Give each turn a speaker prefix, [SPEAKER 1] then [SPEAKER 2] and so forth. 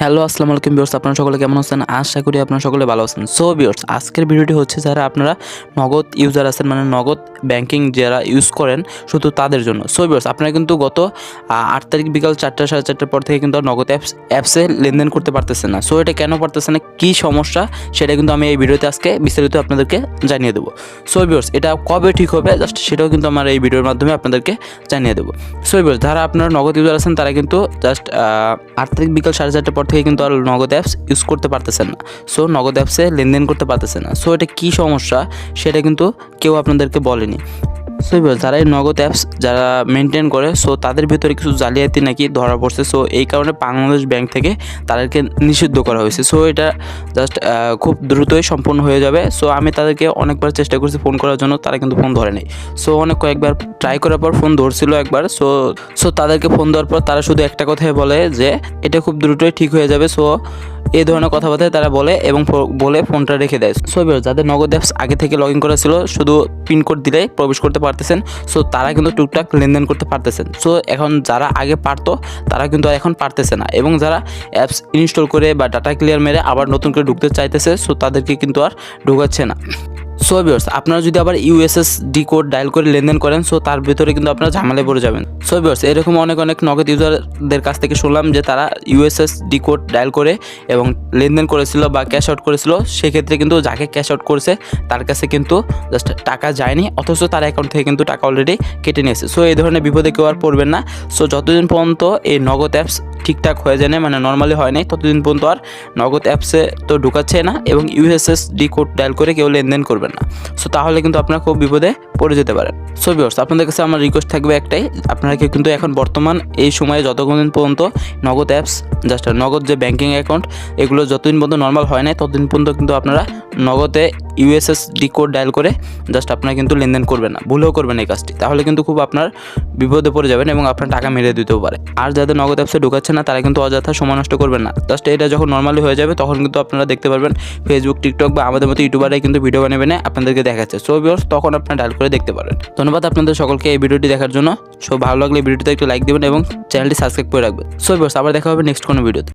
[SPEAKER 1] Hello, আসসালামু আলাইকুম বিয়ার্স আপনারা সকলে কেমন আছেন? আশা করি আপনারা সকলে ভালো আছেন। সো বিয়ার্স আজকের ভিডিওটি হচ্ছে যারা আপনারা নগদ ইউজার আছেন মানে নগদ ব্যাংকিং যারা ইউজ করেন, শুধু তাদের জন্য। সো বিয়ার্স আপনারা কিন্তু গত আট তারিখ বিকাল চারটা, সাড়ে চারটার পর থেকে কিন্তু নগদ অ্যাপস অ্যাপসে লেনদেন করতে পারতেছেন না। সো এটা কেন পারতেছে না? কী সমস্যা? সেটা কিন্তু আমি এই ভিডিওতে আজকে বিস্তারিত আপনাদেরকে জানিয়ে দেবো। সো বিয়ার্স এটা কবে ঠিক হবে? জাস্ট সেটাও কিন্তু আমার এই ভিডিওর মাধ্যমে আপনাদেরকে জানিয়ে দেবো। সো বিয়ার্স যারা আপনারা নগদ ইউজার আছেন, তারা কিন্তু জাস্ট আট তারিখ বিকাল সাড়ে চারটার পর থেকে কিন্তু আর নগদ অ্যাপস ইউজ করতে পারতেছেন না। সো নগদ অ্যাপসে লেনদেন করতে পারতেছেন না। সো এটা কী সমস্যা? সেটা কিন্তু কেউ আপনাদেরকে বলেনি। সো এবার যারা এই নগদ অ্যাপস যারা মেনটেন করে সো তাদের ভিতরে কিছু জালিয়াতি নাকি ধরা পড়ছে সো এই কারণে বাংলাদেশ ব্যাংক থেকে তাদেরকে নিষিদ্ধ করা হয়েছে। সো এটা জাস্ট খুব দ্রুতই সম্পূর্ণ হয়ে যাবে। সো আমি তাদেরকে অনেকবার চেষ্টা করছি ফোন করার জন্য, তারা কিন্তু ফোন ধরে নেই। সো অনেক কয়েকবার ট্রাই করার পর ফোন ধরছিল একবার। সো সো তাদেরকে ফোন দেওয়ার পর তারা শুধু একটা কথাই বলে যে, এটা খুব দ্রুতই ঠিক হয়ে যাবে। সো এই ধরনের কথাবার্তায় তারা বলে এবং বলে ফোনটা রেখে দেয়। সো যাদের নগদ অ্যাপস আগে থেকে লগ ইন করা শুধু পিনকোড দিলে প্রবেশ করতে পারতেছেন। সো তারা কিন্তু টুকটাক লেনদেন করতে পারতেছেন। সো এখন যারা আগে পারতো, তারা কিন্তু এখন পারতেছে না। এবং যারা অ্যাপস ইনস্টল করে বা ডাটা ক্লিয়ার মেরে আবার নতুন করে ঢুকতে চাইতেছে, সো তাদেরকে কিন্তু আর ঢুকাচ্ছে না। সো ভিউয়ার্স আপনারা যদি আবার ইউএসএসডি কোড ডায়াল করে লেনদেন করেন সো তার ভিতরে কিন্তু আপনারা ঝামেলায় পড়ে যাবেন। সো ভিউয়ার্স এরকম অনেক অনেক নগদ ইউজারদের কাছ থেকে শুনলাম যে তারা ইউএসএসডি কোড ডায়াল করে এবং লেনদেন করেছিল বা ক্যাশ আউট করেছিল, সেক্ষেত্রে কিন্তু যাকে ক্যাশ আউট করেছে, তার কাছে কিন্তু জাস্ট টাকা যায়নি, অথচ তার অ্যাকাউন্ট থেকে কিন্তু টাকা অলরেডি কেটে নিয়েছে। সো এই ধরনের বিপদে কেউ আর পড়বেন না। সো যতদিন পর্যন্ত এই নগদ অ্যাপস ঠিকঠাক হয়ে যায় না মানে নর্মালি হয় নাই, ততদিন পর্যন্ত আর নগদ অ্যাপসে তো ঢুকাচ্ছে না এবং ইউএসএসডি কোড ডায়াল করে কেউ লেনদেন করবেন না। সো তাহলে কিন্তু আপনারা খুব বিপদে পড়ে যেতে পারেন। সো ভিউয়ার্স আপনাদের কাছে আমার রিকোয়েস্ট থাকবে একটাই। আপনারা কিন্তু এখন বর্তমান এই সময়ে যতক্ষণ পর্যন্ত নগদ অ্যাপস জাস্ট নগদ যে ব্যাঙ্কিং অ্যাকাউন্ট এগুলো যতদিন পর্যন্ত নর্মাল হয় না ততদিন পর্যন্ত কিন্তু আপনারা নগদে ইউএসএসডি কোড ডায়াল করে জাস্ট আপনারা কিন্তু লেনদেন করবেন না, ভুলেও করবেন এই কাজটি। তাহলে কিন্তু খুব আপনার বিপদে পড়ে যাবেন এবং আপনার টাকা মেরে দিতেও পারে। আর যাদের নগদ অ্যাপসে ঢুকাচ্ছে না, তারা কিন্তু অযথা সময় নষ্ট করবেন না। জাস্ট এটা যখন নর্মালি হয়ে যাবে, তখন কিন্তু আপনারা দেখতে পারবেন ফেসবুক টিকটক বা আমাদের মতো ইউটিউবারাই কিন্তু ভিডিও বানিয়ে বানিয়ে আপনাদেরকে দেখাচ্ছে। সো তখন আপনারা ডায়াল করে দেখতে পারেন। ধন্যবাদ আপনাদের সকলকে এই ভিডিওটি দেখার জন্য। সো ভালো লাগলে ভিডিওটিতে একটু লাইক দেবেন এবং চ্যানেলটি সাবস্ক্রাইব করে রাখবেন। সো আবার দেখা হবে নেক্সট কোনো ভিডিওতে।